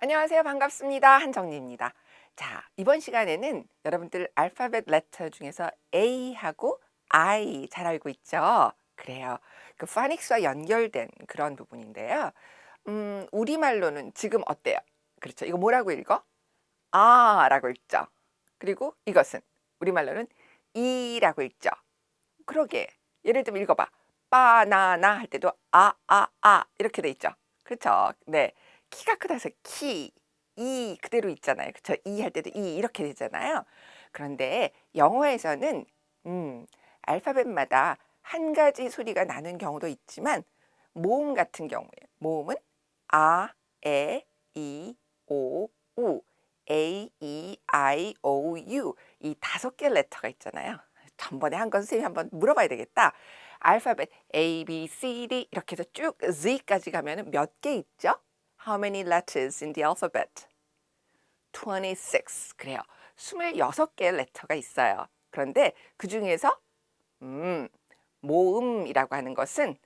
안녕하세요. 반갑습니다. 한정리입니다. 자, 이번 시간에는 여러분들 알파벳 레터 중에서 A하고 I 잘 알고 있죠? 그래요. 그 파닉스와 연결된 그런 부분인데요. 음, 우리말로는 지금 어때요? 그렇죠. 이거 뭐라고 읽어? 아 라고 읽죠. 그리고 이것은 우리말로는 이라고 읽죠. 그러게. 예를 들면 읽어봐. 바나나 할 때도 아, 아, 아 이렇게 돼 있죠. 그렇죠. 네. 키가 크다 해서 키, 이 그대로 있잖아요. 그렇죠? 이할 때도 이 이렇게 되잖아요. 그런데 영어에서는 음, 알파벳마다 한 가지 소리가 나는 경우도 있지만 모음 같은 경우에 모음은 아, 에, 이, 오, 우, a, e, i, o, u 이 다섯 개 레터가 있잖아요. 전번에 한 건 선생님이 한번 물어봐야 되겠다. 알파벳 A, B, C, D 이렇게 해서 쭉 Z까지 가면 몇 개 있죠? How many letters in the alphabet? 26. 그래요. 26개의 레터가 있어요. 그런데 그 중에서 음, 모음이라고 하는 것은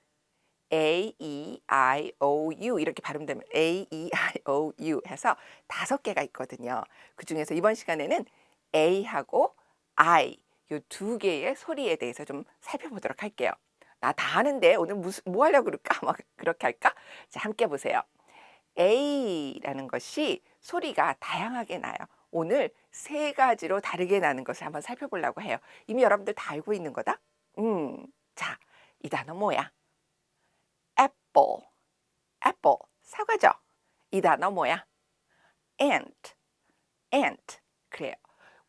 A, E, I, O, U 이렇게 발음되면 A, E, I, O, U 해서 다섯 개가 있거든요. 그 중에서 이번 시간에는 A하고 I 이 두 개의 소리에 대해서 좀 살펴보도록 할게요. 나다 하는데 오늘 무슨 뭐 하려고 그럴까? 막 그렇게 할까? 자, 함께 보세요. A라는 것이 소리가 다양하게 나요. 오늘 세 가지로 다르게 나는 것을 한번 살펴보려고 해요. 이미 여러분들 다 알고 있는 거다? 음, 자, 이 단어 뭐야? apple, apple, 사과죠. 이 단어 뭐야? ant, ant. 그래요.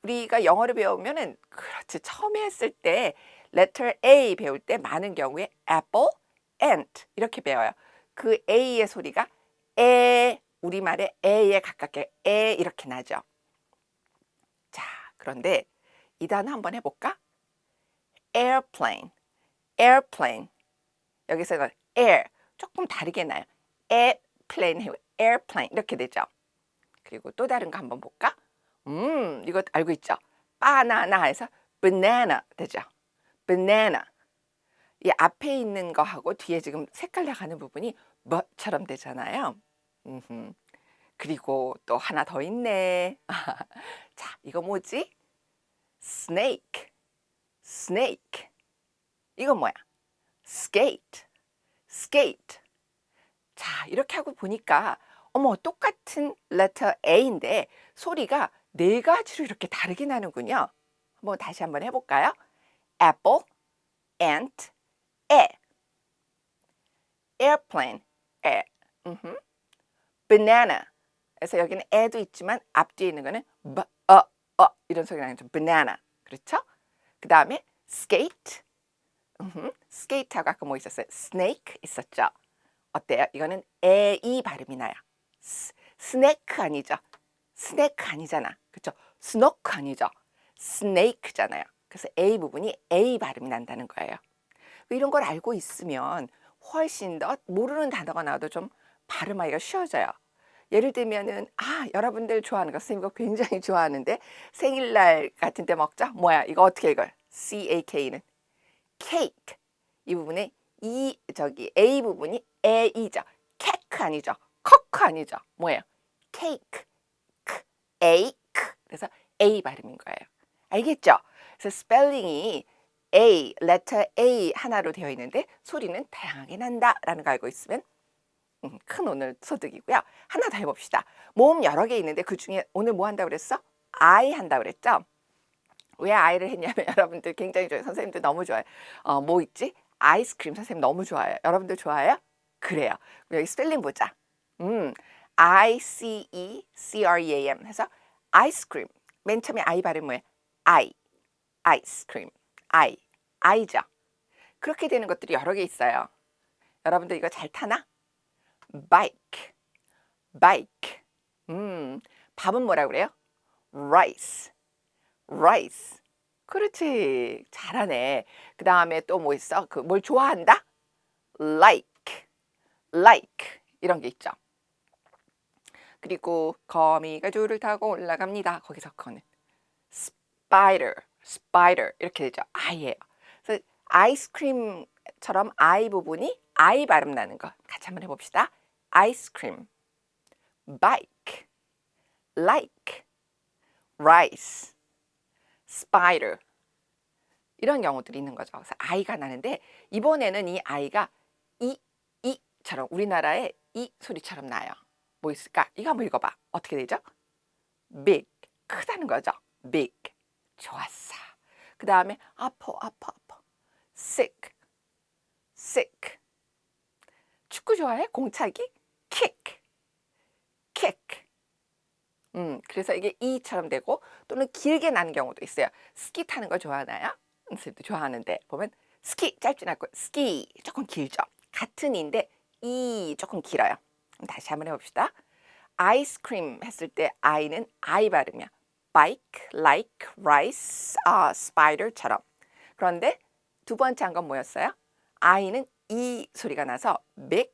우리가 영어를 배우면은 그렇지 처음에 했을 때 letter A 배울 때 많은 경우에 apple, ant 이렇게 배워요. 그 A의 소리가 에 우리말의 에에 가깝게 에 이렇게 나죠. 자, 그런데 이 단어 한번 해볼까? airplane, airplane. 여기서는 air 조금 다르게 나요. airplane, airplane 이렇게 되죠. 그리고 또 다른 거 한번 볼까? 음, 이거 알고 있죠? 바나나에서 banana 되죠. banana. 이 앞에 있는 거하고 뒤에 지금 색깔 나가는 부분이 뭐처럼 되잖아요. 음흠. 그리고 또 하나 더 있네. 자, 이거 뭐지? snake, snake. 이건 뭐야? skate, skate. 자, 이렇게 하고 보니까 어머, 똑같은 letter A인데 소리가 네 가지로 이렇게 다르게 나는군요. 한번 다시 한번 해볼까요? apple, ant, 에. airplane, 에. 음흠. banana. 그래서 여기는 에도 있지만 앞뒤에 있는 거는 바, 어, 어 이런 소리가 나죠. banana. 그렇죠? 그 다음에 skate. 음흠. skate하고 아까 뭐 있었어요? snake 있었죠. 어때요? 이거는 에, 이 발음이 나요. 스, 스네크 아니죠? 스네크 아니잖아. 그렇죠? 스노크 아니죠? 스네이크잖아요. 그래서 A 부분이 A 발음이 난다는 거예요. 이런 걸 알고 있으면 훨씬 더 모르는 단어가 나와도 좀 발음하기가 쉬워져요. 예를 들면은 아 여러분들 좋아하는 거 선생님 이거 굉장히 좋아하는데 생일날 같은 때 먹자 뭐야 이거 어떻게 읽어요? C A K는 케이크 이 부분에 이 저기 A 부분이 A이죠. 케크 아니죠. 커크 아니죠. 뭐예요? 케이크 크 에이크 그래서 A 발음인 거예요. 알겠죠? 그래서 스펠링이 A, letter A 하나로 되어 있는데 소리는 다양하게 난다라는 거 알고 있으면 음, 큰 오늘 소득이고요. 하나 더 해봅시다. 모음 여러 개 있는데 그 중에 오늘 뭐 한다고 그랬어? I 한다고 그랬죠? 왜 I를 했냐면 여러분들 굉장히 좋아요. 선생님들 너무 좋아요. 어, 뭐 있지? 아이스크림 선생님 너무 좋아해요. 여러분들 좋아해요? 그래요. 여기 스펠링 보자. 음, I C E C R E A M 해서 아이스크림. 맨 처음에 I 발음 뭐예요? I, 아이스크림, I, I죠. 그렇게 되는 것들이 여러 개 있어요. 여러분들 이거 잘 타나? bike, bike. 음, 밥은 뭐라 그래요? rice, rice. 그렇지. 잘하네. 그 다음에 또 뭐 있어? 그 뭘 좋아한다? like, like. 이런 게 있죠. 그리고 거미가 줄을 타고 올라갑니다. 거기서 거는 spider, spider 이렇게 되죠. 아이예요. 그래서 아이스크림처럼 아이 부분이 아이 발음 나는 거 같이 한번 해봅시다. 아이스크림, bike, like, rice, spider 이런 경우들이 있는 거죠. 그래서 아이가 나는데 이번에는 이 아이가 이 이처럼 우리나라의 이 소리처럼 나요. 뭐 있을까? 이거 한번 읽어봐. 어떻게 되죠? big 크다는 거죠. big 좋았어. 그 다음에 아파 아파 아파 sick sick 축구 좋아해? 공차기? kick kick 음 그래서 이게 이처럼 되고 또는 길게 나는 경우도 있어요. 스키 타는 거 좋아하나요? 선생님도 좋아하는데 보면 스키 짧진 않고 스키 조금 길죠. 같은 이인데 이 조금 길어요. 다시 한번 해봅시다. 아이스크림 했을 때 아이는 아이 발음이야. Bike, like, rice, 아, spider처럼. 그런데 두 번째 한 건 뭐였어요? 아이는 이 소리가 나서 big,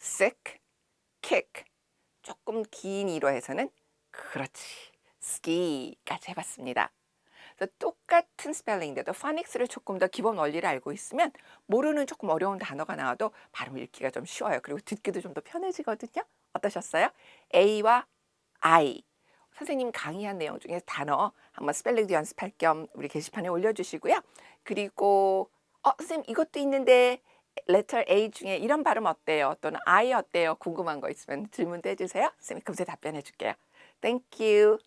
sick, kick. 조금 긴 이로 해서는 그렇지. ski까지 해봤습니다. 똑같은 스펠링인데도 파닉스를 조금 더 기본 원리를 알고 있으면 모르는 조금 어려운 단어가 나와도 발음 읽기가 좀 쉬워요. 그리고 듣기도 좀 더 편해지거든요. 어떠셨어요? A와 I. 선생님 강의한 내용 중에 단어 한번 스펠링도 연습할 겸 우리 게시판에 올려주시고요. 그리고 어 선생님 이것도 있는데 letter A 중에 이런 발음 어때요? 또는 I 어때요? 궁금한 거 있으면 질문도 해주세요. 선생님이 금세 답변해 줄게요. Thank you.